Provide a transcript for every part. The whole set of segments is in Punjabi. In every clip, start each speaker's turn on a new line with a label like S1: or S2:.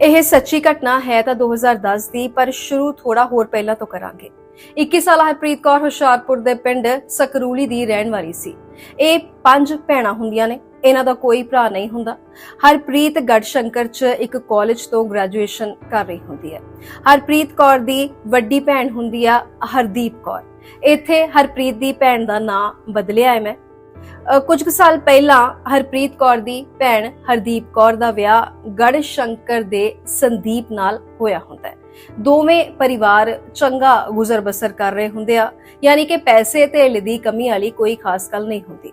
S1: ਇਹ ਸੱਚੀ ਘਟਨਾ ਹੈ ਤਾਂ 2010 ਦੀ, ਪਰ ਸ਼ੁਰੂ ਥੋੜਾ ਹੋਰ ਪਹਿਲਾਂ ਤੋਂ ਕਰਾਂਗੇ। 21 ਸਾਲਾ ਹਰਪ੍ਰੀਤ ਕੌਰ ਹੁਸ਼ਿਆਰਪੁਰ ਦੇ ਪਿੰਡ ਸਕਰੂਲੀ ਦੀ ਰਹਿਣ ਵਾਲੀ ਸੀ। ਇਹ ਪੰਜ ਭੈਣਾਂ ਹੁੰਦੀਆਂ ਨੇ, ਇਹਨਾਂ ਦਾ ਕੋਈ ਭਰਾ ਨਹੀਂ ਹੁੰਦਾ। ਹਰਪ੍ਰੀਤ ਗੜਸ਼ੰਕਰ ਚ ਇੱਕ ਕਾਲਜ ਤੋਂ ਗ੍ਰੈਜੂਏਸ਼ਨ ਕਰ ਰਹੀ ਹੁੰਦੀ ਹੈ। ਹਰਪ੍ਰੀਤ ਕੌਰ ਦੀ ਵੱਡੀ ਭੈਣ ਹੁੰਦੀ ਆ ਹਰਦੀਪ ਕੌਰ। ਇੱਥੇ ਹਰਪ੍ਰੀਤ ਦੀ ਭੈਣ ਦਾ ਨਾਂ ਬਦਲਿਆ ਹੈ ਮੈਂ। ਕੁਝ ਕੁ ਸਾਲ ਪਹਿਲਾਂ ਹਰਪ੍ਰੀਤ ਕੌਰ ਦੀ ਭੈਣ ਹਰਦੀਪ ਕੌਰ ਦਾ ਵਿਆਹ ਗੜ ਸ਼ੰਕਰ ਦੇ ਸੰਦੀਪ ਨਾਲ ਹੋਇਆ ਹੁੰਦਾ ਹੈ। ਦੋਵੇਂ ਪਰਿਵਾਰ ਚੰਗਾ ਗੁਜ਼ਰ ਬਸਰ ਕਰ ਰਹੇ ਹੁੰਦੇ ਆ, ਯਾਨੀ ਕਿ ਪੈਸੇ ਤੇ ਦੀ ਕਮੀ ਵਾਲੀ ਕੋਈ ਖਾਸ ਗੱਲ ਨਹੀਂ ਹੁੰਦੀ।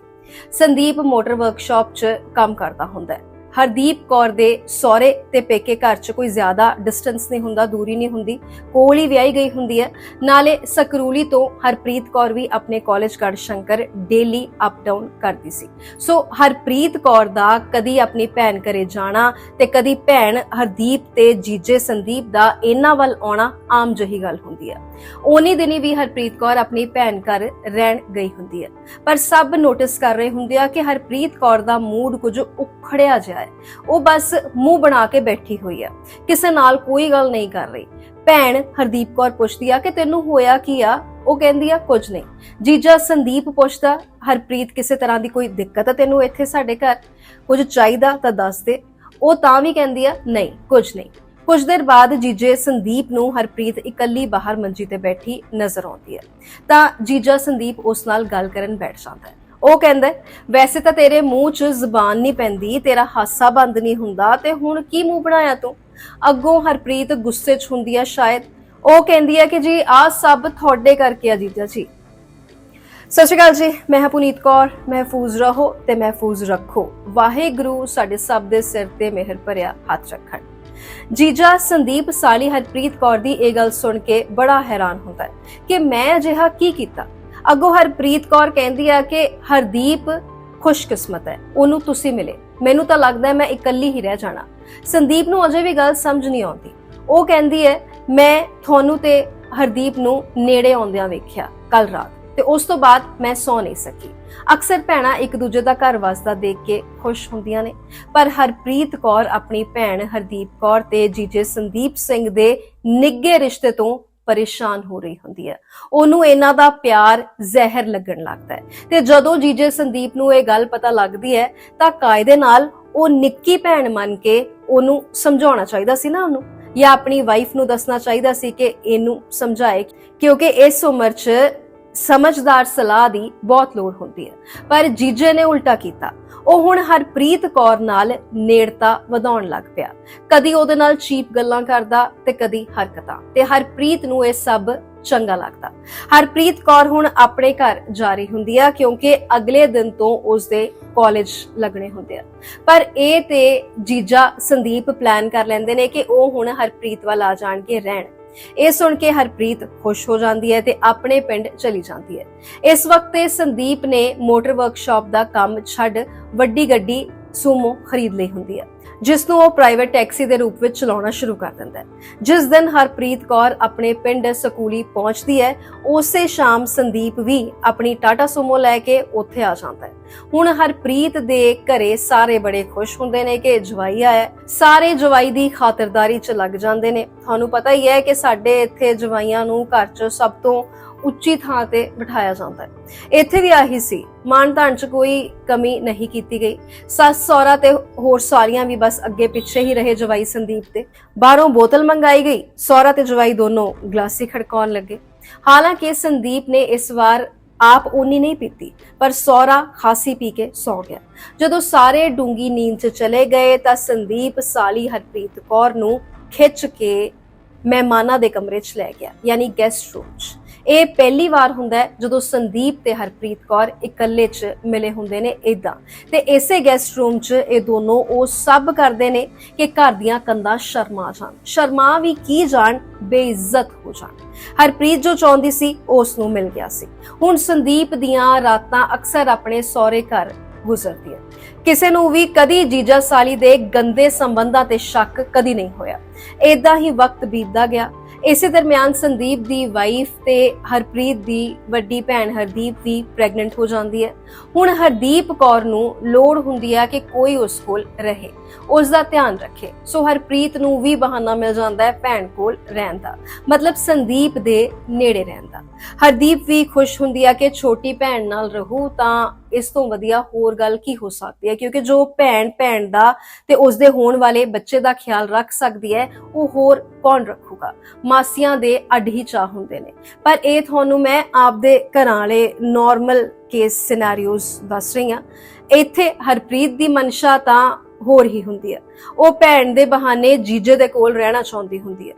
S1: ਸੰਦੀਪ ਮੋਟਰ ਵਰਕਸ਼ਾਪ 'ਚ ਕੰਮ ਕਰਦਾ ਹੁੰਦਾ ਹੈ। ਹਰਦੀਪ ਕੌਰ ਦੇ ਸਹੁਰੇ ਤੇ ਪੇਕੇ ਘਰ 'ਚ ਕੋਈ ਜ਼ਿਆਦਾ ਡਿਸਟੈਂਸ ਨਹੀਂ ਹੁੰਦਾ, ਦੂਰੀ ਨਹੀਂ ਹੁੰਦੀ, ਕੋਲ ਹੀ ਵਿਆਹੀ ਗਈ ਹੁੰਦੀ ਹੈ। ਨਾਲੇ ਸਕਰੂਲੀ ਤੋਂ ਹਰਪ੍ਰੀਤ ਕੌਰ ਵੀ ਆਪਣੇ ਕਾਲਜ ਗੜ ਸ਼ੰਕਰ ਡੇਲੀ ਅਪ ਡਾਊਨ ਕਰਦੀ ਸੀ। ਸੋ ਹਰਪ੍ਰੀਤ ਕੌਰ ਦਾ ਕਦੀ ਆਪਣੀ ਭੈਣ ਘਰੇ ਜਾਣਾ ਤੇ ਕਦੀ ਭੈਣ ਹਰਦੀਪ ਤੇ ਜੀਜੇ ਸੰਦੀਪ ਦਾ ਇਹਨਾਂ ਵੱਲ ਆਉਣਾ ਆਮ ਜਿਹੀ ਗੱਲ ਹੁੰਦੀ ਹੈ। ਉਨੀ ਦਿਨੀ ਵੀ ਹਰਪ੍ਰੀਤ ਕੌਰ ਆਪਣੀ ਭੈਣ ਘਰ ਰਹਿਣ ਗਈ ਹੁੰਦੀ ਹੈ। ਪਰ ਸਭ ਨੋਟਿਸ ਕਰ ਰਹੇ ਹੁੰਦੇ ਆ ਕਿ ਹਰਪ੍ਰੀਤ ਕੌਰ ਦਾ ਮੂਡ ਕੁਝ ਖੜਿਆ ਜਿਹਾ ਉਹ ਬਸ ਮੂੰਹ ਬਣਾ ਕੇ ਬੈਠੀ ਹੋਈ ਆ। ਕਿਸੇ ਨਾਲ ਕੋਈ ਗੱਲ ਨਹੀਂ ਕਰ ਰਹੀ। ਭੈਣ ਹਰਦੀਪ ਕੌਰ ਪੁੱਛਦੀ ਆ ਕਿ ਤੈਨੂੰ ਹੋਇਆ ਕੀ ਆ? ਉਹ ਕਹਿੰਦੀ ਆ, ਕੁਝ ਨਹੀਂ। ਜੀਜਾ ਸੰਦੀਪ ਪੁੱਛਦਾ, ਹਰਪ੍ਰੀਤ ਕਿਸੇ ਤਰ੍ਹਾਂ ਦੀ ਕੋਈ ਦਿੱਕਤ ਆ ਤੈਨੂੰ ਇੱਥੇ ਸਾਡੇ ਘਰ? ਕੁਝ ਚਾਹੀਦਾ ਤਾਂ ਦੱਸ ਦੇ। ਉਹ ਤਾਂ ਵੀ ਕਹਿੰਦੀ ਆ, ਨਹੀਂ, ਕੁਝ ਨਹੀਂ। ਕੁਝ ਦੇਰ ਬਾਅਦ ਜੀਜੇ ਸੰਦੀਪ ਨੂੰ ਹਰਪ੍ਰੀਤ ਇਕੱਲੀ ਬਾਹਰ ਮੰਜੀ ਤੇ ਬੈਠੀ ਨਜ਼ਰ ਆਉਂਦੀ ਹੈ ਤਾਂ ਜੀਜਾ ਸੰਦੀਪ ਉਸ ਨਾਲ ਗੱਲ ਕਰਨ ਬੈਠ ਜਾਂਦਾ ਹੈ। ਉਹ ਕਹਿੰਦਾ, ਵੈਸੇ ਤਾਂ ਤੇਰੇ ਮੂੰਹ 'ਚ ਜ਼ਬਾਨ ਨਹੀਂ ਪੈਂਦੀ, ਤੇਰਾ ਹਾਸਾ ਬੰਦ ਨਹੀਂ ਹੁੰਦਾ, ਤੇ ਹੁਣ ਕੀ ਮੂੰਹ ਬਣਾਇਆ ਤੂੰ? ਅੱਗੋਂ ਹਰਪ੍ਰੀਤ ਗੁੱਸੇ 'ਚ ਹੁੰਦੀ ਆ ਸ਼ਾਇਦ। ਉਹ ਕਹਿੰਦੀ ਹੈ ਕਿ ਜੀ ਆਹ ਸਭ ਤੁਹਾਡੇ ਕਰਕੇ ਆ ਜੀਜਾ ਜੀ। ਸਤਿ ਸ਼੍ਰੀ ਅਕਾਲ ਜੀ, ਮੈਂ ਹਾਂ ਪੁਨੀਤ ਕੌਰ ਮਹਿਫੂਜ਼ ਰਹੋ ਤੇ ਮਹਿਫੂਜ਼ ਰੱਖੋ। ਵਾਹਿਗੁਰੂ ਸਾਡੇ ਸਭ ਦੇ ਸਿਰ ਤੇ ਮਿਹਰ ਭਰਿਆ ਹੱਥ ਰੱਖਣ। ਜੀਜਾ ਸੰਦੀਪ ਸਾਲੀ ਹਰਪ੍ਰੀਤ ਕੌਰ ਦੀ ਇਹ ਗੱਲ ਸੁਣ ਕੇ ਬੜਾ ਹੈਰਾਨ ਹੁੰਦਾ ਹੈ ਕਿ ਮੈਂ ਅਜਿਹਾ ਕੀ ਕੀਤਾ? ਅੱਗੋਂ ਹਰਪ੍ਰੀਤ ਕੌਰ ਕਹਿੰਦੀ ਆ ਕਿ ਹਰਦੀਪ ਖੁਸ਼ਕਿਸਮਤ ਹੈ, ਉਹਨੂੰ ਤੁਸੀਂ ਮਿਲੇ। ਮੈਨੂੰ ਤਾਂ ਲੱਗਦਾ ਮੈਂ ਇਕੱਲੀ ਹੀ ਰਹਿ ਜਾਣਾ। ਸੰਦੀਪ ਨੂੰ ਅਜੇ ਵੀ ਗੱਲ ਸਮਝ ਨਹੀਂ ਆਉਂਦੀ। ਉਹ ਕਹਿੰਦੀ ਹੈ, ਮੈਂ ਤੁਹਾਨੂੰ ਤੇ ਹਰਦੀਪ ਨੂੰ ਨੇੜੇ ਆਉਂਦਿਆਂ ਵੇਖਿਆ ਕੱਲ ਰਾਤ ਤੇ ਉਸ ਤੋਂ ਬਾਅਦ ਮੈਂ ਸੌ ਨਹੀਂ ਸਕੀ। ਅਕਸਰ ਭੈਣਾਂ ਇੱਕ ਦੂਜੇ ਦਾ ਘਰ ਵਸਦਾ ਦੇਖ ਕੇ ਖੁਸ਼ ਹੁੰਦੀਆਂ ਨੇ। ਪਰ ਹਰਪ੍ਰੀਤ ਕੌਰ, ਆਪਣੀ ਭੈਣ ਹਰਦੀਪ ਕੌਰ ਤੇ ਜੀਜੇ ਸੰਦੀਪ ਸਿੰਘ ਦੇ ਨਿੱਘੇ ਰਿਸ਼ਤੇ ਤੋਂ ਪਰੇਸ਼ਾਨ ਹੋ ਰਹੀ ਹੁੰਦੀ ਹੈ। ਉਹਨੂੰ ਇਹਨਾਂ ਦਾ ਪਿਆਰ ਜ਼ਹਿਰ ਲੱਗਣ ਲੱਗਦਾ ਹੈ। ਤੇ ਜਦੋਂ ਜੀਜੇ ਸੰਦੀਪ ਨੂੰ ਇਹ ਗੱਲ ਪਤਾ ਲੱਗਦੀ ਹੈ, ਤਾਂ ਕਾਇਦੇ ਨਾਲ ਉਹ ਨਿੱਕੀ ਭੈਣ ਮੰਨ ਕੇ ਉਹਨੂੰ ਸਮਝਾਉਣਾ ਚਾਹੀਦਾ ਸੀ ਨਾ ਉਹਨੂੰ, ਜਾਂ ਆਪਣੀ ਵਾਈਫ ਨੂੰ ਦੱਸਣਾ ਚਾਹੀਦਾ ਸੀ ਕਿ ਇਹਨੂੰ ਸਮਝਾਏ, ਕਿਉਂਕਿ ਇਸ ਉਮਰ 'ਚ ਸਮਝਦਾਰ ਸਲਾਹ ਦੀ ਬਹੁਤ ਲੋੜ ਹੁੰਦੀ ਹੈ। ਪਰ ਜੀਜੇ ਨੇ ਉਲਟਾ ਕੀਤਾ। ਉਹ ਹੁਣ ਹਰਪ੍ਰੀਤ ਕੌਰ ਨਾਲ ਨੇੜਤਾ ਵਧਾਉਣ ਲੱਗ ਪਿਆ। ਕਦੀ ਉਹਦੇ ਨਾਲ ਚੀਪ ਗੱਲਾਂ ਕਰਦਾ ਤੇ ਕਦੀ ਹਰਕਤਾਂ। ਤੇ ਹਰਪ੍ਰੀਤ ਨੂੰ ਇਹ ਸਭ ਚੰਗਾ ਲੱਗਦਾ। ਹਰਪ੍ਰੀਤ ਕੌਰ ਹੁਣ ਆਪਣੇ ਘਰ ਜਾ ਰਹੀ ਹੁੰਦੀ ਆ, ਕਿਉਂਕਿ ਅਗਲੇ ਦਿਨ ਤੋਂ ਉਸਦੇ ਕਾਲਜ ਲੱਗਣੇ ਹੁੰਦੇ ਆ। ਪਰ ਇਹ ਤੇ ਜੀਜਾ ਸੰਦੀਪ ਪਲਾਨ ਕਰ ਲੈਂਦੇ ਨੇ ਕਿ ਉਹ ਹੁਣ ਹਰਪ੍ਰੀਤ ਵੱਲ ਆ ਜਾਣ ਕੇ ਰਹਿਣ। ਇਹ ਸੁਣ ਕੇ ਹਰਪ੍ਰੀਤ ਖੁਸ਼ ਹੋ ਜਾਂਦੀ ਹੈ ਤੇ ਆਪਣੇ ਪਿੰਡ ਚਲੀ ਜਾਂਦੀ ਹੈ। ਇਸ ਵਕਤ ਤੇ ਸੰਦੀਪ ਨੇ ਮੋਟਰ ਵਰਕਸ਼ਾਪ ਦਾ ਕੰਮ ਛੱਡ ਵੱਡੀ ਗੱਡੀ ਸੂਮੋ ਖਰੀਦ ਲਈ ਹੁੰਦੀ ਹੈ ਜਿਸ ਨੂੰ ਉਹ ਪ੍ਰਾਈਵੇਟ ਟੈਕਸੀ ਦੇ ਰੂਪ ਵਿੱਚ ਚਲਾਉਣਾ ਸ਼ੁਰੂ ਕਰ ਦਿੰਦਾ ਹੈ। ਜਿਸ ਦਿਨ ਹਰਪ੍ਰੀਤ ਕੌਰ ਆਪਣੇ ਪਿੰਡ ਸਕੂਲੀ ਪਹੁੰਚਦੀ ਹੈ, ਉਸੇ ਸ਼ਾਮ ਸੰਦੀਪ ਵੀ ਆਪਣੀ ਟਾਟਾ ਸੂਮੋ ਲੈ ਕੇ ਉੱਥੇ ਆ ਜਾਂਦਾ ਹੈ। ਹੁਣ ਹਰਪ੍ਰੀਤ ਦੇ ਘਰੇ ਸਾਰੇ ਬੜੇ ਖੁਸ਼ ਹੁੰਦੇ ਨੇ ਕਿ ਜਵਾਈ ਆਇਆ ਸਾਰੇ ਜਵਾਈ ਦੀ ਖਾਤਰਦਾਰੀ 'ਚ ਲੱਗ ਜਾਂਦੇ ਨੇ। ਤੁਹਾਨੂੰ ਪਤਾ ਹੀ ਹੈ ਕਿ ਸਾਡੇ ਇੱਥੇ ਜਵਾਈਆਂ ਨੂੰ ਘਰ 'ਚ ਸਭ ਤੋਂ ਉੱਚੀ ਥਾਂ ਤੇ ਬਿਠਾਇਆ ਜਾਂਦਾ ਹੈ। ਇੱਥੇ ਵੀ ਆਹੀ ਸੀ। ਮਾਨ ਤਾਣ 'ਚ ਕੋਈ ਕਮੀ ਨਹੀਂ ਕੀਤੀ ਗਈ। ਸੱਸ, ਸਹੁਰਾ ਤੇ ਹੋਰ ਸਾਰੀਆਂ ਵੀ ਬਸ ਅੱਗੇ ਪਿੱਛੇ ਹੀ ਰਹੇ ਜਵਾਈ ਸੰਦੀਪ ਤੇ ਬਾਹਰੋਂ ਬੋਤਲ ਮੰਗਾਈ ਗਈ। ਸਹੁਰਾ ਤੇ ਜਵਾਈ ਦੋਨੋਂ ਗਲਾਸੀ ਖੜਕਾਉਣ ਲੱਗੇ। ਹਾਲਾਂਕਿ ਸੰਦੀਪ ਨੇ ਇਸ ਵਾਰ ਆਪ ਉਨੀ ਨਹੀਂ ਪੀਤੀ, ਪਰ ਸਹੁਰਾ ਖਾਸੀ ਪੀ ਕੇ ਸੌ ਗਿਆ। ਜਦੋਂ ਸਾਰੇ ਡੂੰਗੀ ਨੀਂਦ 'ਚ ਚਲੇ ਗਏ ਤਾਂ ਸੰਦੀਪ ਸਾਲੀ ਹਰਪ੍ਰੀਤ ਕੌਰ ਨੂੰ ਖਿੱਚ ਕੇ ਮਹਿਮਾਨਾਂ ਦੇ ਕਮਰੇ 'ਚ ਲੈ ਗਿਆ, ਯਾਨੀ ਗੈਸਟ ਰੂਮ 'ਚ। ਇਹ ਪਹਿਲੀ ਵਾਰ ਹੁੰਦਾ ਹੈ ਜਦੋਂ ਸੰਦੀਪ ਤੇ ਹਰਪ੍ਰੀਤ ਕੌਰ ਇਕੱਲੇ 'ਚ ਮਿਲੇ ਹੁੰਦੇ ਨੇ ਇਦਾਂ ਤੇ ਇਸੇ ਗੈਸਟ ਰੂਮ 'ਚ ਇਹ ਦੋਨੋਂ ਉਹ ਸਭ ਕਰਦੇ ਨੇ ਕਿ ਘਰ ਦੀਆਂ ਕੰਧਾਂ ਸ਼ਰਮਾ ਜਾਣ। ਸ਼ਰਮਾ ਵੀ ਕੀ ਜਾਣ? ਬੇਇੱਜ਼ਤ ਹੋ ਜਾਣ। ਹਰਪ੍ਰੀਤ ਜੋ ਚਾਹੁੰਦੀ ਸੀ, ਉਸ ਨੂੰ ਮਿਲ ਗਿਆ ਸੀ। ਹੁਣ ਸੰਦੀਪ ਦੀਆਂ ਰਾਤਾਂ ਅਕਸਰ ਆਪਣੇ ਸਹੁਰੇ ਘਰ ਗੁਜ਼ਰਦੀਆਂ। ਕਿਸੇ ਨੂੰ ਵੀ ਕਦੀ ਜੀਜਾ ਸਾਲੀ ਦੇ ਗੰਦੇ ਸੰਬੰਧਾਂ ਤੇ ਸ਼ੱਕ ਕਦੀ ਨਹੀਂ ਹੋਇਆ। ਇਦਾਂ ਹੀ ਵਕਤ ਬੀਤਦਾ ਗਿਆ। ਇਸੇ ਦਰਮਿਆਨ ਸੰਦੀਪ ਦੀ ਵਾਈਫ ਤੇ ਹਰਪ੍ਰੀਤ ਦੀ ਵੱਡੀ ਭੈਣ ਹਰਦੀਪ ਵੀ ਪ੍ਰੈਗਨੈਂਟ ਹੋ ਜਾਂਦੀ ਹੈ। ਹੁਣ ਹਰਦੀਪ ਕੌਰ ਨੂੰ ਲੋੜ ਹੁੰਦੀ ਹੈ ਕਿ ਕੋਈ ਉਸ ਕੋਲ ਰਹੇ। ਉਸ ਦਾ ਧਿਆਨ ਰੱਖੇ। ਸੋ ਹਰਪ੍ਰੀਤ ਨੂੰ ਵੀ ਬਹਾਨਾ ਮਿਲ ਜਾਂਦਾ ਹੈ ਭੈਣ ਕੋਲ ਰਹਿਣ ਦਾ। ਮਤਲਬ ਸੰਦੀਪ ਦੇ ਨੇੜੇ ਰਹਿਣ ਦਾ। ਹਰਦੀਪ ਵੀ ਖੁਸ਼ ਹੁੰਦੀ ਹੈ ਕਿ ਛੋਟੀ ਭੈਣ ਨਾਲ ਰਹੂ ਤਾਂ ਇਸ ਤੋਂ ਵਧੀਆ ਹੋਰ ਗੱਲ ਕੀ ਹੋ ਸਕਦੀ ਹੈ? ਕਿਉਂਕਿ ਜੋ ਭੈਣ ਭੈਣ ਦਾ ਤੇ ਉਸ ਦੇ ਹੋਣ ਵਾਲੇ ਬੱਚੇ ਦਾ ਖਿਆਲ ਰੱਖ ਸਕਦੀ ਹੈ, ਉਹ ਹੋਰ ਕੌਣ ਰੱਖੂਗਾ? ਮਾਸੀਆਂ ਦੇ ਅੱਡ ਹੀ ਚਾਹ ਹੁੰਦੇ ਨੇ। ਪਰ ਇਹ ਤੁਹਾਨੂੰ ਮੈਂ ਆਪਦੇ ਘਰਾਂ ਵਾਲੇ ਨਾਰਮਲ ਕੇਸ ਸਿਨੈਰੀਓਜ਼ ਦੱਸ ਰਹੀ ਹਾਂ। ਇੱਥੇ ਹਰਪ੍ਰੀਤ ਦੀ ਮਨਸ਼ਾ ਤਾਂ ਹੋਰ ਹੀ ਹੁੰਦੀ ਹੈ। ਉਹ ਭੈਣ ਦੇ ਬਹਾਨੇ ਜੀਜੇ ਦੇ ਕੋਲ ਰਹਿਣਾ ਚਾਹੁੰਦੀ ਹੁੰਦੀ ਹੈ।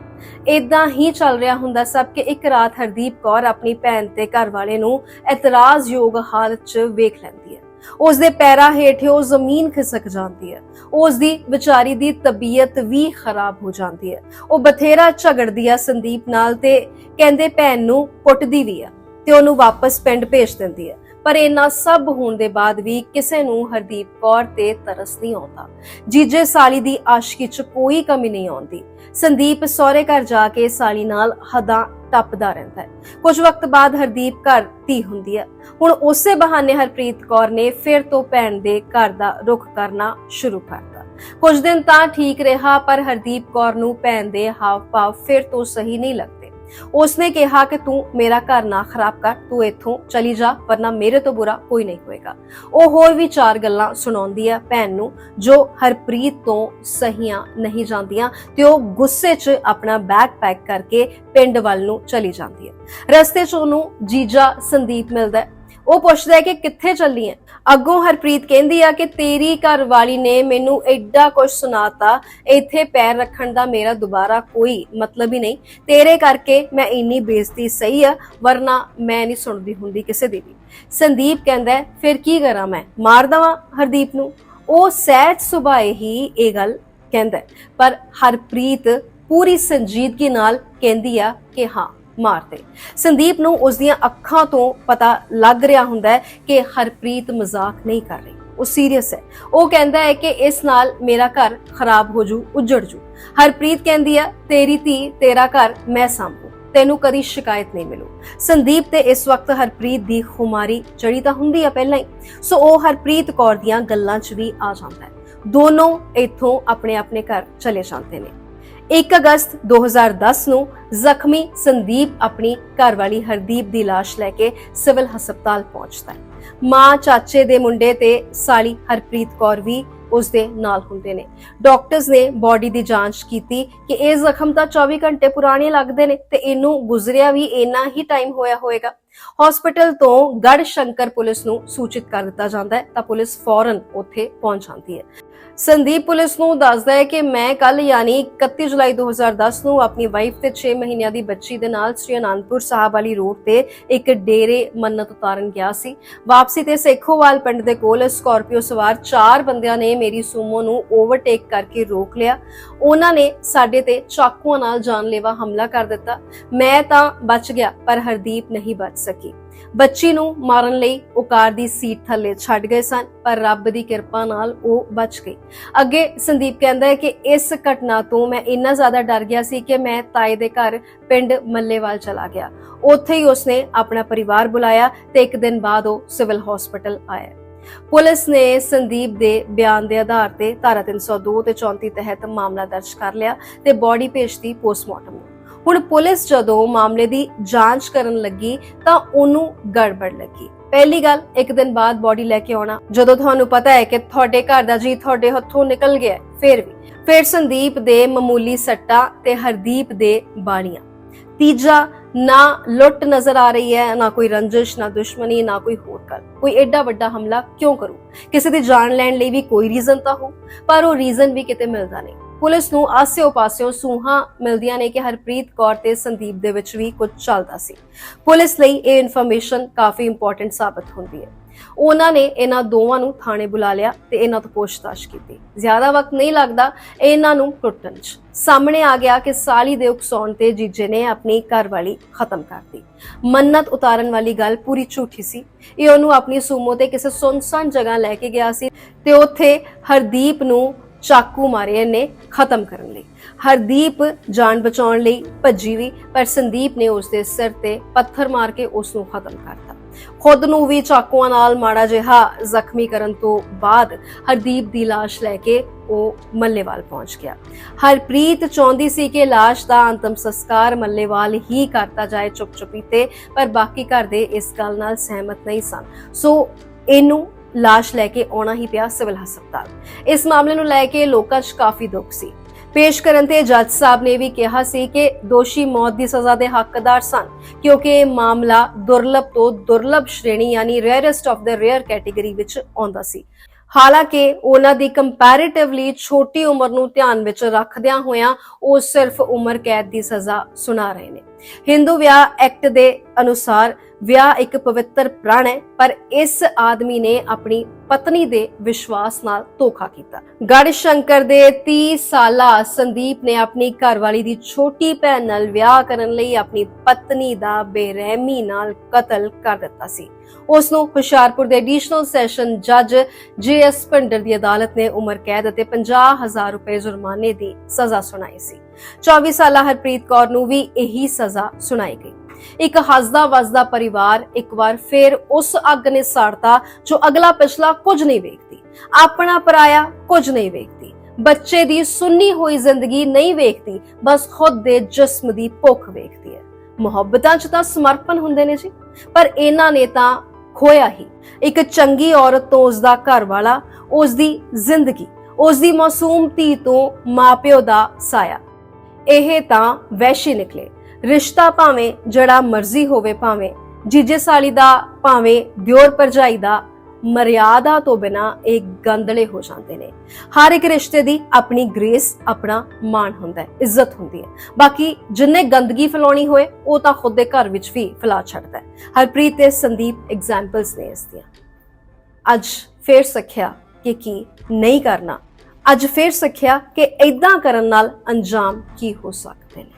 S1: ਇਦਾਂ ਹੀ ਚੱਲ ਰਿਹਾ ਹੁੰਦਾ ਸਭ ਕਿ ਇੱਕ ਰਾਤ ਹਰਦੀਪ ਕੌਰ ਆਪਣੀ ਭੈਣ ਤੇ ਘਰ ਵਾਲੇ ਨੂੰ ਇਤਰਾਜ਼ਯੋਗ ਹਾਲਤ 'ਚ ਵੇਖ ਲੈਂਦੀ ਹੈ। ਉਸ ਦੇ ਪੈਰਾਂ ਉਹ ਜ਼ਮੀਨ ਖਿਸਕ ਜਾਂਦੀ ਹੈ। ਉਸ ਦੀ ਵਿਚਾਰੀ ਦੀ ਤਬੀਅਤ ਵੀ ਖਰਾਬ ਹੋ ਜਾਂਦੀ ਹੈ। ਉਹ ਬਥੇਰਾ ਝਗੜਦੀ ਆ ਸੰਦੀਪ ਨਾਲ ਤੇ ਕਹਿੰਦੇ ਭੈਣ ਨੂੰ ਕੁੱਟਦੀ ਵੀ ਆ ਤੇ ਉਹਨੂੰ ਵਾਪਸ ਪਿੰਡ ਭੇਜ ਦਿੰਦੀ ਹੈ। ਪਰ ਇਹਨਾਂ ਸਭ ਹੋਣ ਦੇ ਬਾਅਦ ਵੀ ਕਿਸੇ ਨੂੰ ਹਰਦੀਪ ਕੌਰ ਤੇ ਤਰਸ ਨਹੀਂ ਆਉਂਦਾ। ਜੀਜੇ ਸਾਲੀ ਦੀ ਆਸ਼ਕੀ 'ਚ ਕੋਈ ਕਮੀ ਨਹੀਂ ਆਉਂਦੀ। ਸੰਦੀਪ ਸਹੁਰੇ ਘਰ ਜਾ ਕੇ ਸਾਲੀ ਨਾਲ ਹਦਾਂ ਟੱਪਦਾ ਰਹਿੰਦਾ ਹੈ। ਕੁਝ ਵਕਤ ਬਾਅਦ ਹਰਦੀਪ ਘਰ ਧੀ ਹੁੰਦੀ ਹੈ। ਹੁਣ ਉਸੇ ਬਹਾਨੇ ਹਰਪ੍ਰੀਤ ਕੌਰ ਨੇ ਫਿਰ ਤੋਂ ਭੈਣ ਦੇ ਘਰ ਦਾ ਰੁਖ ਕਰਨਾ ਸ਼ੁਰੂ ਕਰਤਾ ਕੁਝ ਦਿਨ ਤਾਂ ਠੀਕ ਰਿਹਾ, ਪਰ ਹਰਦੀਪ ਕੌਰ ਨੂੰ ਭੈਣ ਦੇ ਹਾਵ ਭਾਵ ਫਿਰ ਤੋਂ ਸਹੀ ਨਹੀਂ ਲੱਗਦੇ ਉਸਨੇ ਕਿਹਾ ਕਿ ਤੂੰ ਮੇਰਾ ਘਰ ਨਾ ਖਰਾਬ ਕਰ, ਤੂੰ ਇੱਥੋਂ ਚਲੀ ਜਾ, ਵਰਨਾ ਮੇਰੇ ਤੋਂ ਬੁਰਾ ਕੋਈ ਨਹੀਂ ਹੋਏਗਾ। ਉਹ ਹੋਰ ਵੀ ਚਾਰ ਗੱਲਾਂ ਸੁਣਾਉਂਦੀ ਹੈ ਭੈਣ ਨੂੰ, ਜੋ ਹਰਪ੍ਰੀਤ ਤੋਂ ਸਹੀਆਂ ਨਹੀਂ ਜਾਂਦੀਆਂ ਤੇ ਉਹ ਗੁੱਸੇ 'ਚ ਆਪਣਾ ਬੈਗ ਪੈਕ ਕਰਕੇ ਪਿੰਡ ਵੱਲ ਨੂੰ ਚਲੀ ਜਾਂਦੀ ਹੈ। ਰਸਤੇ 'ਚ ਉਹਨੂੰ ਜੀਜਾ ਸੰਦੀਪ ਮਿਲਦਾ ਹੈ। ਉਹ ਪੁੱਛਦਾ ਹੈ ਕਿ ਕਿੱਥੇ ਚੱਲੀ ਹੈ ਅੱਗੋਂ ਹਰਪ੍ਰੀਤ ਕਹਿੰਦੀ ਆ ਕਿ ਤੇਰੀ ਘਰ ਵਾਲੀ ਨੇ ਮੈਨੂੰ ਐਡਾ ਕੁਝ ਸੁਣਾਤਾ, ਇੱਥੇ ਪੈਰ ਰੱਖਣ ਦਾ ਮੇਰਾ ਦੁਬਾਰਾ ਕੋਈ ਮਤਲਬ ਹੀ ਨਹੀਂ। ਤੇਰੇ ਕਰਕੇ ਮੈਂ ਇੰਨੀ ਬੇਇੱਜ਼ਤੀ ਸਹੀ ਆ, ਵਰਨਾ ਮੈਂ ਨਹੀਂ ਸੁਣਦੀ ਹੁੰਦੀ ਕਿਸੇ ਦੀ ਵੀ। ਸੰਦੀਪ ਕਹਿੰਦਾ ਫਿਰ ਕੀ ਕਰਾਂ ਮੈਂ? ਮਾਰ ਦਵਾਂ ਹਰਦੀਪ ਨੂੰ? ਉਹ ਸਹਿਜ ਸੁਭਾਏ ਹੀ ਇਹ ਗੱਲ ਕਹਿੰਦਾ ਪਰ ਹਰਪ੍ਰੀਤ ਪੂਰੀ ਸੰਜੀਦਗੀ ਨਾਲ ਕਹਿੰਦੀ ਆ ਕਿ ਹਾਂ ਮਾਰਦੇ। ਸੰਦੀਪ ਨੂੰ ਉਸ ਦੀਆਂ ਅੱਖਾਂ ਤੋਂ ਪਤਾ ਲੱਗ ਰਿਹਾ ਹੁੰਦਾ ਹੈ ਕਿ ਹਰਪ੍ਰੀਤ ਮਜ਼ਾਕ ਨਹੀਂ ਕਰ ਰਹੀ। ਉਹ ਸੀਰੀਅਸ ਹੈ। ਉਹ ਕਹਿੰਦਾ ਹੈ ਕਿ ਇਸ ਨਾਲ ਮੇਰਾ ਘਰ ਖਰਾਬ ਹੋ ਜੂ, ਉਜੜ ਜੂ। ਹਰਪ੍ਰੀਤ ਕਹਿੰਦੀ ਆ ਤੇਰੀ ਧੀ, ਤੇਰਾ ਘਰ ਮੈਂ ਸੰਭੂ। ਤੈਨੂੰ ਕਦੀ ਸ਼ਿਕਾਇਤ ਨਹੀਂ ਮਿਲੂ। ਸੰਦੀਪ ਤੇ ਇਸ ਵਕਤ ਹਰਪ੍ਰੀਤ ਦੀ ਖੁਮਾਰੀ ਚੜੀ ਤਾਂ ਹੁੰਦੀ ਆ ਪਹਿਲਾਂ ਹੀ। ਸੋ ਉਹ ਹਰਪ੍ਰੀਤ ਕੌਰ ਦੀਆਂ ਗੱਲਾਂ 'ਚ ਵੀ ਆ ਜਾਂਦਾ ਹੈ। ਦੋਨੋਂ ਇੱਥੋਂ ਆਪਣੇ ਆਪਣੇ ਘਰ ਚਲੇ ਜਾਂਦੇ ਨੇ। 1 ਅਗਸਤ 2010 ਨੂੰ ਜ਼ਖਮੀ ਸੰਦੀਪ ਆਪਣੀ ਘਰਵਾਲੀ ਹਰਦੀਪ ਦੀ ਲਾਸ਼ ਲੈ ਕੇ ਸਿਵਲ ਹਸਪਤਾਲ ਪਹੁੰਚਦਾ ਹੈ। ਮਾਂ, ਚਾਚੇ ਦੇ ਮੁੰਡੇ ਤੇ ਸਾਲੀ ਹਰਪ੍ਰੀਤ ਕੌਰ ਵੀ ਉਸ ਦੇ ਨਾਲ ਹੁੰਦੇ ਨੇ। ਡਾਕਟਰਸ ਨੇ ਬਾਡੀ ਦੀ ਜਾਂਚ ਕੀਤੀ ਕਿ ਇਹ ਜ਼ਖਮ ਤਾਂ 24 ਘੰਟੇ ਪੁਰਾਣੇ ਲੱਗਦੇ ਨੇ ਤੇ ਇਹਨੂੰ ਗੁਜ਼ਰਿਆ ਵੀ ਇੰਨਾ ਹੀ ਟਾਈਮ ਹੋਇਆ ਹੋਵੇਗਾ। ਹਸਪੀਟਲ ਤੋਂ ਗੜ ਸ਼ੰਕਰ ਪੁਲਿਸ ਨੂੰ ਸੂਚਿਤ ਕਰ ਦਿੱਤਾ ਜਾਂਦਾ ਹੈ ਤਾਂ ਪੁਲਿਸ ਫੌਰਨ ਉੱਥੇ ਪਹੁੰਚ ਜਾਂਦੀ ਹੈ। ਸੰਦੀਪ ਪੁਲਿਸ ਨੂੰ ਦੱਸਦਾ ਹੈ ਕਿ ਮੈਂ ਕੱਲ ਯਾਨੀ 31 ਜੁਲਾਈ 2010 ਨੂੰ ਆਪਣੀ ਵਾਈਫ ਤੇ 6 ਮਹੀਨਿਆਂ ਦੀ ਬੱਚੀ ਦੇ ਨਾਲ ਸ੍ਰੀ ਅਨੰਦਪੁਰ ਸਾਹਿਬ ਵਾਲੀ ਰੋਡ ਤੇ ਇੱਕ ਡੇਰੇ ਮੰਨਤ ਉਤਾਰਨ ਗਿਆ ਸੀ। ਵਾਪਸੀ ਤੇ ਸੇਖੋਵਾਲ ਪਿੰਡ ਦੇ ਕੋਲ ਸਕਾਰਪੀਓ ਸਵਾਰ ਚਾਰ ਬੰਦਿਆਂ ਨੇ ਮੇਰੀ ਸੂਮੋ ਨੂੰ ਓਵਰਟੇਕ ਕਰਕੇ ਰੋਕ ਲਿਆ। ਉਹਨਾਂ ਨੇ ਸਾਡੇ ਤੇ ਚਾਕੂਆਂ ਨਾਲ ਜਾਨਲੇਵਾ ਹਮਲਾ ਕਰ ਦਿੱਤਾ। ਮੈਂ ਤਾਂ ਬਚ ਗਿਆ, ਪਰ ਹਰਦੀਪ ਨਹੀਂ ਬਚ ਸਕੀ। ਬੱਚੀ ਨੂੰ ਮਾਰਨ ਲਈ ਉਹ ਕਾਰ ਦੀ ਸੀਟ ਥੱਲੇ ਛੱਡ ਗਏ ਸਨ, ਪਰ ਰੱਬ ਦੀ ਕਿਰਪਾ ਨਾਲ ਉਹ ਬਚ ਗਈ ਅੱਗੇ ਸੰਦੀਪ ਕਹਿੰਦਾ ਹੈ ਕਿ ਇਸ ਘਟਨਾ ਤੋਂ ਮੈਂ ਇੰਨਾ ਜ਼ਿਆਦਾ ਡਰ ਗਿਆ ਸੀ ਕਿ ਮੈਂ ਤਾਏ ਦੇ ਘਰ ਪਿੰਡ ਮੱਲੇਵਾਲ ਚਲਾ ਗਿਆ। ਉੱਥੇ ਹੀ ਉਸਨੇ ਆਪਣਾ ਪਰਿਵਾਰ ਬੁਲਾਇਆ ਤੇ ਇੱਕ ਦਿਨ ਬਾਅਦ ਉਹ ਸਿਵਲ ਹਸਪੀਟਲ ਆਇਆ। ਪੁਲਿਸ ਨੇ ਸੰਦੀਪ ਦੇ ਬਿਆਨ ਦੇ ਆਧਾਰ ਤੇ ਧਾਰਾ 302 ਤੇ 34 ਤਹਿਤ ਮਾਮਲਾ ਦਰਜ ਕਰ ਲਿਆ ਤੇ ਬਾਡੀ ਭੇਜਤੀ ਪੋਸਟਮਾਰਟਮ ਹੁਣ ਪੁਲਿਸ ਜਦੋਂ ਮਾਮਲੇ ਦੀ ਜਾਂਚ ਕਰਨ ਲੱਗੀ ਤਾਂ ਉਹਨੂੰ ਗੜਬੜ ਲੱਗੀ। ਪਹਿਲੀ ਗੱਲ, ਇੱਕ ਦਿਨ ਬਾਅਦ ਬਾਡੀ ਲੈ ਕੇ ਆਉਣਾ। ਜਦੋਂ ਤੁਹਾਨੂੰ ਪਤਾ ਹੈ ਕਿ ਤੁਹਾਡੇ ਘਰ ਦਾ ਜੀ ਤੁਹਾਡੇ ਹੱਥੋਂ ਨਿਕਲ ਗਿਆ ਫਿਰ ਵੀ। ਫਿਰ ਸੰਦੀਪ ਦੇ ਮਾਮੂਲੀ ਸੱਟਾ ਤੇ ਹਰਦੀਪ ਦੇ ਬਾਣੀਆਂ। ਤੀਜਾ, ਨਾ ਲੁੱਟ ਨਜ਼ਰ ਆ ਰਹੀ ਹੈ, ਨਾ ਕੋਈ ਰੰਜਿਸ਼, ਨਾ ਦੁਸ਼ਮਣੀ, ਨਾ ਕੋਈ ਹੋਰ ਗੱਲ। ਕੋਈ ਐਡਾ ਵੱਡਾ ਹਮਲਾ ਕਿਉਂ ਕਰੂ? ਕਿਸੇ ਦੀ ਜਾਨ ਲੈਣ ਲਈ ਵੀ ਕੋਈ ਰੀਜ਼ਨ ਤਾਂ ਹੋ ਪਰ ਉਹ ਰੀਜ਼ਨ ਵੀ ਕਿਤੇ ਮਿਲਦਾ ਨਹੀਂ। ਪੁਲਿਸ ਨੂੰ ਆਸਿਓ ਪਾਸਿਓ ਸੂਹਾਂ ਮਿਲਦੀਆਂ ਨੇ ਕਿ ਹਰਪ੍ਰੀਤ ਕੌਰ ਤੇ ਸੰਦੀਪ ਦੇ ਵਿੱਚ ਵੀ ਕੁਝ ਚੱਲਦਾ ਸੀ। ਪੁਲਿਸ ਲਈ ਇਹ ਇਨਫੋਰਮੇਸ਼ਨ ਕਾਫੀ ਇੰਪੋਰਟੈਂਟ ਸਾਬਤ ਹੁੰਦੀ ਹੈ। ਉਹਨਾਂ ਨੇ ਇਹਨਾਂ ਦੋਵਾਂ ਨੂੰ ਥਾਣੇ ਬੁਲਾ ਲਿਆ ਤੇ ਇਹਨਾਂ ਤੋਂ ਪੁੱਛਤਾਛ ਕੀਤੀ। ਜ਼ਿਆਦਾ ਵਕਤ ਨਹੀਂ ਲੱਗਦਾ ਇਹਨਾਂ ਨੂੰ ਟੁੱਟਣ 'ਚ। ਸਾਹਮਣੇ ਆ ਗਿਆ ਕਿ ਸਾਲੀ ਦੇ ਉਕਸਾਉਣ ਤੇ ਜੀਜੇ ਨੇ ਆਪਣੀ ਘਰਵਾਲੀ ਖਤਮ ਕਰਤੀ। ਮੰਨਤ ਉਤਾਰਨ ਵਾਲੀ ਗੱਲ ਪੂਰੀ ਝੂਠੀ ਸੀ। ਇਹ ਉਹਨੂੰ ਆਪਣੀ ਸੂਮੋ ਤੇ ਕਿਸੇ ਸੁਨਸਾਨ ਜਗ੍ਹਾ ਲੈ ਕੇ ਗਿਆ ਸੀ ਤੇ ਉੱਥੇ ਹਰਦੀਪ ਨੂੰ ਚਾਕੂ ਮਾਰੇ ਇਹਨੇ ਖਤਮ ਕਰਨ ਲਈ। ਹਰਦੀਪ ਜਾਨ ਬਚਾਉਣ ਲਈ ਭੱਜੀ ਵੀ, ਪਰ ਸੰਦੀਪ ਨੇ ਉਸ ਦੇ ਸਿਰ ਤੇ ਪੱਥਰ ਮਾਰ ਕੇ ਉਸ ਨੂੰ ਖਤਮ ਕਰਤਾ। ਖੁਦ ਨੂੰ ਵੀ ਚਾਕੂਆਂ ਨਾਲ ਮਾੜਾ ਜਿਹਾ ਜ਼ਖਮੀ ਕਰਨ ਤੋਂ ਬਾਅਦ ਹਰਦੀਪ ਦੀ ਲਾਸ਼ ਲੈ ਕੇ ਉਹ ਮੱਲੇਵਾਲ ਪਹੁੰਚ ਗਿਆ। ਹਰਪ੍ਰੀਤ ਚਾਹੁੰਦੀ ਸੀ ਕਿ ਲਾਸ਼ ਦਾ ਅੰਤਮ ਸੰਸਕਾਰ ਮੱਲੇਵਾਲ ਹੀ ਕਰਤਾ ਜਾਏ ਚੁੱਪ-ਚੁਪੀ ਤੇ, ਪਰ ਬਾਕੀ ਘਰ ਦੇ ਇਸ ਗੱਲ ਨਾਲ ਸਹਿਮਤ ਨਹੀਂ ਸਨ। ਸੋ ਇਹਨੂੰ ਲਾਸ਼ ਲੈ ਕੇ ਆਉਣਾ ਹੀ ਪਿਆ ਸਿਵਲ ਹਸਪਤਾਲ। ਇਸ ਮਾਮਲੇ ਨੂੰ ਲੈ ਕੇ ਲੋਕਾਂ 'ਚ ਕਾਫੀ ਦੁੱਖ ਸੀ। ਪੇਸ਼ ਕਰਨ ਤੇ ਜੱਜ ਸਾਹਿਬ ਨੇ ਵੀ ਕਿਹਾ ਸੀ ਕਿ ਦੋਸ਼ੀ ਮੌਤ ਦੀ ਸਜ਼ਾ ਦੇ ਹੱਕਦਾਰ ਸਨ, ਕਿਉਂਕਿ ਇਹ ਮਾਮਲਾ ਦੁਰਲਭ ਤੋਂ ਦੁਰਲਭ ਸ਼੍ਰੇਣੀ ਯਾਨੀ rarest of the rare category ਵਿੱਚ ਆਉਂਦਾ ਸੀ। ਹਾਲਾਂਕਿ ਉਹਨਾਂ ਦੀ ਕੰਪੈਰੀਟਿਵਲੀ ਛੋਟੀ ਉਮਰ ਨੂੰ ਧਿਆਨ ਵਿੱਚ ਰੱਖਦਿਆਂ ਹੋਇਆਂ ਉਹ ਸਿਰਫ ਉਮਰ ਕੈਦ ਦੀ ਸਜ਼ਾ ਸੁਣਾ ਰਹੇ ਨੇ। ਹਿੰਦੂ ਵਿਆਹ ਐਕਟ ਦੇ ਅਨੁਸਾਰ ਵਿਆਹ ਇੱਕ ਪਵਿੱਤਰ ਪ੍ਰਣ ਹੈ, ਪਰ ਇਸ ਆਦਮੀ ਨੇ ਆਪਣੀ ਪਤਨੀ ਦੇ ਵਿਸ਼ਵਾਸ ਨਾਲ ਧੋਖਾ ਕੀਤਾ। ਗੜ ਸ਼ੰਕਰ ਦੇ 30 ਸਾਲਾ ਸੰਦੀਪ ਨੇ ਆਪਣੀ ਘਰਵਾਲੀ ਦੀ ਛੋਟੀ ਭੈਣ ਨਾਲ ਵਿਆਹ ਕਰਨ ਲਈ ਆਪਣੀ ਪਤਨੀ ਦਾ ਬੇਰਹਿਮੀ ਨਾਲ ਕਤਲ ਕਰ ਦਿੱਤਾ ਸੀ। ਉਸ ਨੂੰ ਹੁਸ਼ਿਆਰਪੁਰ ਦੇ ਐਡੀਸ਼ਨਲ ਸੈਸ਼ਨ ਜੱਜ ਜੀਐਸ ਭਿੰਡਰ ਦੀ ਅਦਾਲਤ ਨੇ ਉਮਰ ਕੈਦ ਅਤੇ 50000 ਰੁਪਏ ਜੁਰਮਾਨੇ ਦੀ ਸਜ਼ਾ ਸੁਣਾਈ ਸੀ। 24 ਸਾਲਾ ਹਰਪ੍ਰੀਤ ਕੌਰ ਨੂੰ ਵੀ ਇਹੀ ਸਜ਼ਾ ਸੁਣਾਈ ਗਈ। ਇੱਕ ਹੱਸਦਾ ਵਸਦਾ ਪਰਿਵਾਰ ਇੱਕ ਵਾਰ ਫੇਰ ਉਸ ਅੱਗ ਨੇ ਸਾੜਤਾ ਜੋ ਅਗਲਾ ਪਿਛਲਾ ਕੁਝ ਨਹੀਂ ਵੇਖਦੀ। ਆਪਣਾ ਪਰਾਇਆ ਕੁਝ ਨਹੀਂ ਵੇਖਦੀ। ਬੱਚੇ ਦੀ ਸੁੰਨੀ ਹੋਈ ਜ਼ਿੰਦਗੀ ਨਹੀਂ ਵੇਖਦੀ, ਬਸ ਖੁਦ ਦੇ ਜਿਸਮ ਦੀ ਭੁੱਖ ਵੇਖਦੀ ਹੈ। ਮੁਹੱਬਤਾਂ 'ਚ ਤਾਂ ਸਮਰਪਣ ਹੁੰਦੇ ਨੇ ਜੀ, ਪਰ ਇਹਨਾਂ ਨੇ ਤਾਂ ਖੋਇਆ ਹੀ। ਇੱਕ ਚੰਗੀ ਔਰਤ ਤੋਂ ਉਸ ਦਾ ਘਰ ਵਾਲਾ ਉਸ ਦੀ ਜ਼ਿੰਦਗੀ ਉਸ ਦੀ ਮਾਸੂਮ ਧੀ ਤੋਂ ਮਾਪਿਓ ਦਾ ਸਾਇਆ। ਇਹ ਤਾਂ ਵੈਸ਼ੀ ਨਿਕਲੇ। ਰਿਸ਼ਤਾ ਭਾਵੇਂ ਜਿਹੜਾ ਮਰਜ਼ੀ ਹੋਵੇ ਭਾਵੇਂ ਜੀਜੇ ਸਾਲੀ ਦਾ ਭਾਵੇਂ ਦਿਓਰ ਭਰਜਾਈ ਦਾ, ਮਰਿਆਦਾ ਤੋਂ ਬਿਨਾ ਇਹ ਗੰਦਲੇ ਹੋ ਜਾਂਦੇ ਨੇ। ਹਰ ਇੱਕ ਰਿਸ਼ਤੇ ਦੀ ਆਪਣੀ ਗ੍ਰੇਸ, ਆਪਣਾ ਮਾਣ ਹੁੰਦਾ ਹੈ, ਇੱਜ਼ਤ ਹੁੰਦੀ ਹੈ। ਬਾਕੀ ਜਿੰਨੇ ਗੰਦਗੀ ਫੈਲਾਉਣੀ ਹੋਏ, ਉਹ ਤਾਂ ਖੁਦ ਦੇ ਘਰ ਵਿੱਚ ਵੀ ਫੈਲਾ ਛੱਡਦਾ ਹੈ। ਹਰਪ੍ਰੀਤ ਤੇ ਸੰਦੀਪ ਐਗਜ਼ਾਮਪਲਸ ਨੇ ਇਸ ਦੀਆਂ। ਅੱਜ ਫੇਰ ਸਿੱਖਿਆ ਕਿ ਕੀ ਨਹੀਂ ਕਰਨਾ। ਅੱਜ ਫੇਰ ਸਿੱਖਿਆ ਕਿ ਇਦਾਂ ਕਰਨ ਨਾਲ ਅੰਜਾਮ ਕੀ ਹੋ ਸਕਦੇ ਨੇ।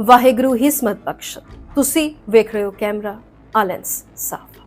S1: ਵਾਹਿਗੁਰੂ ਹੀ ਸਮਤ ਬਖਸ਼ ਤੁਸੀਂ ਵੇਖ ਰਹੇ ਹੋ ਕੈਮਰਾ ਆਲੈਂਸ ਸਾਫ਼।